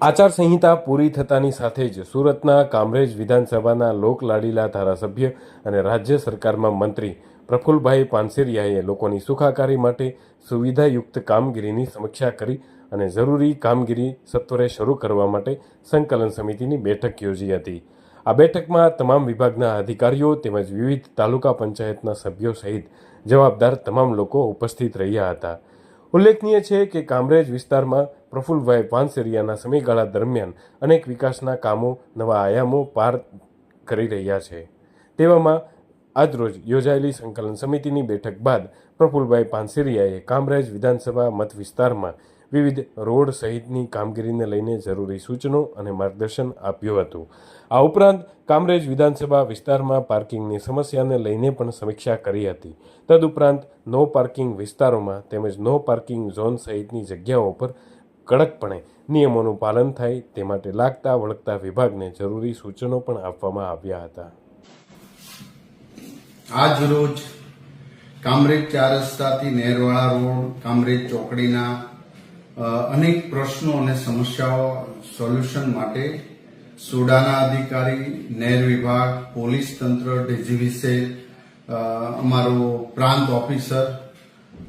આચારસંહિતા પૂરી થતાની સાથે જ સુરતના કામરેજ વિધાનસભાના લોકલાડીલા ધારાસભ્ય અને રાજ્ય સરકારમાં મંત્રી પ્રફુલભાઈ પાનસેરિયાએ લોકોની સુખાકારી માટે સુવિધાયુક્ત કામગીરીની સમીક્ષા કરી અને જરૂરી કામગીરી સત્વરે શરૂ કરવા માટે સંકલન સમિતિની બેઠક યોજી હતી. આ બેઠકમાં તમામ વિભાગના અધિકારીઓ તેમજ વિવિધ તાલુકા પંચાયતના સભ્યો સહિત જવાબદાર તમામ લોકો ઉપસ્થિત રહ્યા હતા. ઉલ્લેખનીય છે કે કામરેજ વિસ્તારમાં પ્રફુલભાઈ પાનસેરિયાના સમયગાળા દરમિયાન અનેક વિકાસના કામો, નવા આયામો પાર કરી રહ્યા છે. તેવામાં આજરોજ યોજાયેલી સંકલન સમિતિની બેઠક બાદ પ્રફુલભાઈ પાનસેરિયાએ કામરાજ વિધાનસભા મત વિસ્તારમાં વિવિધ રોડ સહિતની કામગીરીને લઈને જરૂરી સૂચનો અને માર્ગદર્શન આપ્યું હતું. આ ઉપરાંત કામરેજ વિધાનસભા વિસ્તારમાં પાર્કિંગની સમસ્યાને લઈને પણ સમીક્ષા કરી હતી. તદુપરાંત નો પાર્કિંગ વિસ્તારોમાં તેમજ નો પાર્કિંગ ઝોન સહિતની જગ્યાઓ પર કડકપણે નિયમોનું પાલન થાય તે માટે લાગતા વળગતા વિભાગને જરૂરી સૂચનો પણ આપવામાં આવ્યા હતા. આજ રોજ કામરેજ ચાર રસ્તાથી નહેરવાળા રોડ, કામરેજ ચોકડીના અનેક પ્રશ્નો અને સમસ્યાઓ સોલ્યુશન માટે સુડાના અધિકારી, નહેર વિભાગ, પોલીસ તંત્ર, ડીજીવીસે અમારો પ્રાંત ઓફિસર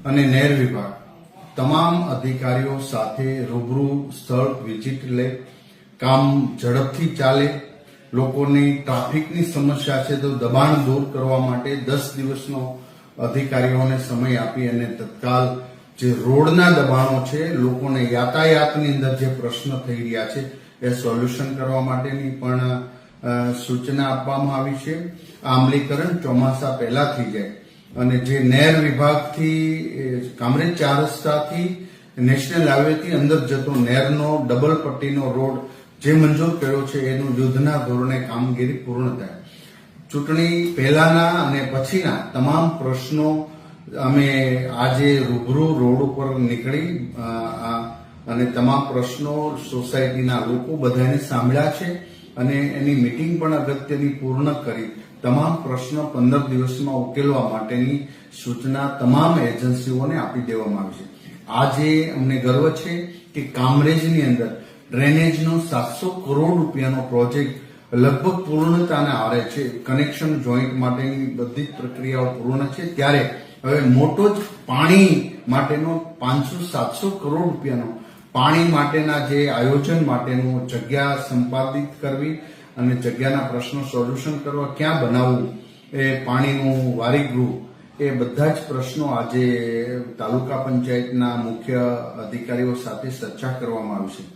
અને નહેર વિભાગ તમામ અધિકારીઓ સાથે રૂબરૂ સ્થળ વિઝિટ લે, કામ ઝડપથી ચાલે, લોકોની ટ્રાફિકની સમસ્યા છે તો દબાણ દૂર કરવા માટે દસ દિવસનો અધિકારીઓને સમય આપી અને તત્કાલ જે રોડના દબાણો છે, લોકોને યાતાયાતની અંદર જે પ્રશ્ન થઈ રહ્યા છે એ સોલ્યુશન કરવા માટેની પણ સૂચના આપવામાં આવી છે. આ અમલીકરણ ચોમાસા પહેલા થઈ જાય અને જે નહેર વિભાગથી કામરેજ ચાર રસ્તાથી, નેશનલ હાઈવેથી અંદર જતો નહેરનો ડબલ પટ્ટીનો રોડ જે મંજૂર કર્યો છે, એનું યુદ્ધના ધોરણે કામગીરી પૂર્ણ થાય. ચૂંટણી પહેલાના અને પછીના તમામ પ્રશ્નો અમે આજે રૂબરૂ રોડ ઉપર નીકળી અને તમામ પ્રશ્નો સોસાયટીના લોકો બધાને સાંભળ્યા છે. અને એની મિટિંગ પણ અગત્યની પૂર્ણ કરી. તમામ પ્રશ્નો પંદર દિવસમાં ઉકેલવા માટેની સૂચના તમામ એજન્સીઓને આપી દેવામાં આવી છે. આજે અમને ગર્વ છે કે કામરેજની અંદર ડ્રેનેજનો સાતસો કરોડ રૂપિયાનો પ્રોજેક્ટ લગભગ પૂર્ણતાને આવે છે. કનેક્શન જોઈન્ટ માટેની બધી જ પ્રક્રિયાઓ પૂર્ણ છે. ત્યારે હવે મોટો જ પાણી માટેનો પાંચસો સાતસો કરોડ રૂપિયાનો પાણી માટેના જે આયોજન માટેનું જગ્યા સંપાદિત કરવી અને જગ્યાના પ્રશ્નો સોલ્યુશન કરવા, ક્યાં બનાવવું એ પાણીનું વારીગૃહ, એ બધા જ પ્રશ્નો આજે તાલુકા પંચાયતના મુખ્ય અધિકારીઓ સાથે ચર્ચા કરવામાં આવી છે.